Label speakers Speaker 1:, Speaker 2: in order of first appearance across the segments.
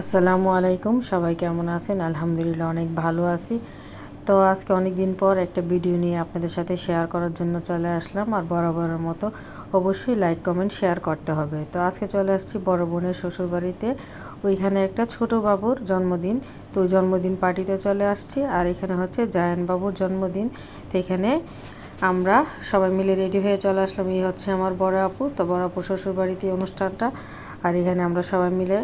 Speaker 1: আসসালামু আলাইকুম, সবাই কেমন আছেন? আলহামদুলিল্লাহ, অনেক ভালো আছি। তো আজকে অনেক দিন পর একটা ভিডিও নিয়ে আপনাদের সাথে শেয়ার করার জন্য চলে আসলাম। আর বরাবরের মতো অবশ্যই লাইক, কমেন্ট, শেয়ার করতে হবে। তো আজকে চলে আসছি বড় বোনের শ্বশুরবাড়িতে। ওইখানে একটা ছোট বাবুর জন্মদিন। তো জন্মদিন পার্টিতে চলে আসছি। আর এখানে হচ্ছে জায়ান বাবুর জন্মদিন। তো এখানে আমরা সবাই মিলে রেডি হয়ে চলে আসলাম। এই হচ্ছে আমার বড় আপু। তো বড় আপু শ্বশুরবাড়িতে অনুষ্ঠানটা। আর এখানে আমরা সবাই মিলে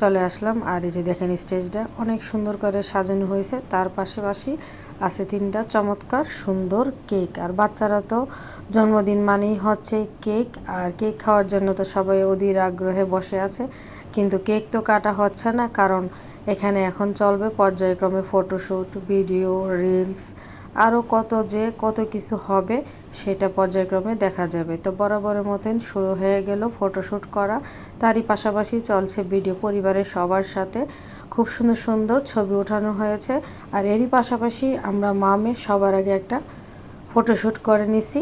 Speaker 1: চলে আসলাম। আর এই যে দেখেন স্টেজটা, অনেক সুন্দর করে সাজানো হয়েছে। তার পাশাপাশি আছে তিনটা চমৎকার সুন্দর কেক। আর বাচ্চারা তো জন্মদিন মানেই হচ্ছে কেক। আর কেক খাওয়ার জন্য তো সবাই অধীর আগ্রহে বসে আছে। কিন্তু কেক তো কাটা হচ্ছে না, কারণ এখানে এখন চলবে পর্যায়ক্রমে ফটোশ্যুট ভিডিও, রিলস আরও কত যে কত কিছু হবে সেটা পর্যায়ক্রমে দেখা যাবে। তো বরাবরের মতন শুরু হয়ে গেল ফটোশ্যুট করা। তারই পাশাপাশি চলছে ভিডিও পরিবারের সবার সাথে। খুব সুন্দর সুন্দর ছবি ওঠানো হয়েছে। আর এরই পাশাপাশি আমরা মামে সবার আগে একটা ফটোশ্যুট করে নিছি।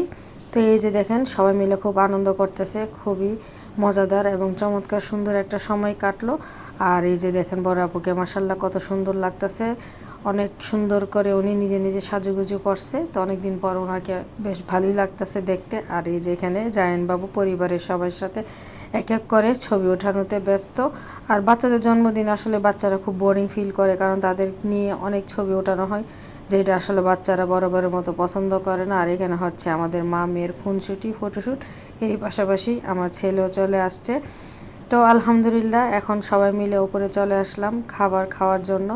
Speaker 1: তো এই যে দেখেন, সবাই মিলে খুব আনন্দ করতেছে। খুবই মজাদার এবং চমৎকার সুন্দর একটা সময় কাটলো। আর এই যে দেখেন, বড় আপুকে মাসাল্লাহ কত সুন্দর লাগতেছে। অনেক সুন্দর করে উনি নিজে নিজে সাজুগুজু করছে। তো অনেকদিন পর ওনাকে বেশ ভালোই লাগতেছে দেখতে। আর এই যে এখানে জায়নবাবু পরিবারের সবার সাথে এক এক করে ছবি ওঠানোতে ব্যস্ত। আর বাচ্চাদের জন্মদিন আসলে বাচ্চারা খুব বোরিং ফিল করে, কারণ তাদের নিয়ে অনেক ছবি ওঠানো হয়, যেটা আসলে বাচ্চারা বরাবরের মতো পছন্দ করে না। আর এখানে হচ্ছে আমাদের মা মেয়ের খুনসুটি ফটোশ্যুট এরই পাশাপাশি আমার ছেলেও চলে আসছে। তো আলহামদুলিল্লাহ, এখন সবাই মিলে ওপরে চলে আসলাম খাবার খাওয়ার জন্য।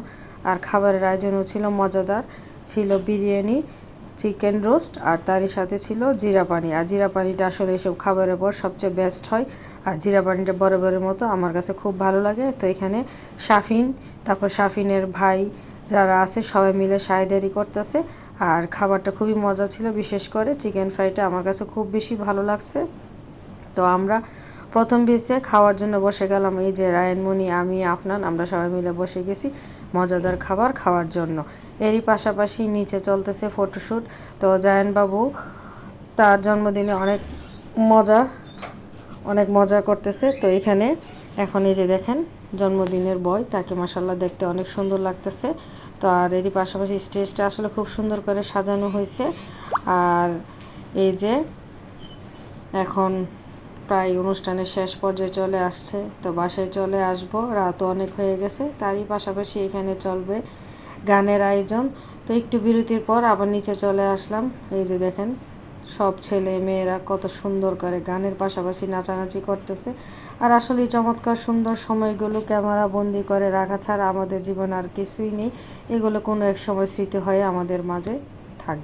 Speaker 1: আর খাবারের আয়োজনও ছিল মজাদার। ছিল বিরিয়ানি, চিকেন রোস্ট আর তারই সাথে ছিল জিরা পানি। আর জিরা পানিটা আসলে এসব খাবারের পর সবচেয়ে বেস্ট হয়। আর জিরা পানিটা বরাবরের মতো আমার কাছে খুব ভালো লাগে। তো এখানে শাফিন, তারপর শাফিনের ভাই যারা আছে সবাই মিলে সায়দারি করতেছে। আর খাবারটা খুবই মজা ছিল, বিশেষ করে চিকেন ফ্রাইটা আমার কাছে খুব বেশি ভালো লাগছে। তো আমরা প্রথম বেসে খাওয়ার জন্য বসে গেলাম। এই যে রায়নমণি, আমি, আফনান, আমরা সবাই মিলে বসে গেছি। মজাদার খাবার খাওয়ার জন্য। এরই পাশাপাশি নিচে চলতেছে ফটোশ্যুট তো জায়নবাবু তার জন্মদিনে অনেক মজা অনেক মজা করতেছে। তো এখানে এখন এই যে দেখেন, জন্মদিনের বয়, তাকে মাসাল্লাহ দেখতে অনেক সুন্দর লাগতেছে। তো আর এরই পাশাপাশি স্টেজটা আসলে খুব সুন্দর করে সাজানো হয়েছে। আর এই যে এখন প্রায় অনুষ্ঠানের শেষ পর্যায়ে চলে আসছে। তো বাসায় চলে আসব। রাতও অনেক হয়ে গেছে। তারই পাশাপাশি এখানে চলবে গানের আয়োজন। তো একটু বিরতির পর আবার নিচে চলে আসলাম। এই যে দেখেন, সব ছেলে মেয়েরা কত সুন্দর করে গানের পাশাপাশি নাচানাচি করতেছে। আর আসলে চমৎকার সুন্দর সময়গুলো ক্যামেরা বন্দি করে রাখা ছাড়া আমাদের জীবন আর কিছুই নেই। এগুলো কোনো এক সময় স্মৃতি হয়ে আমাদের মাঝে থাকবে।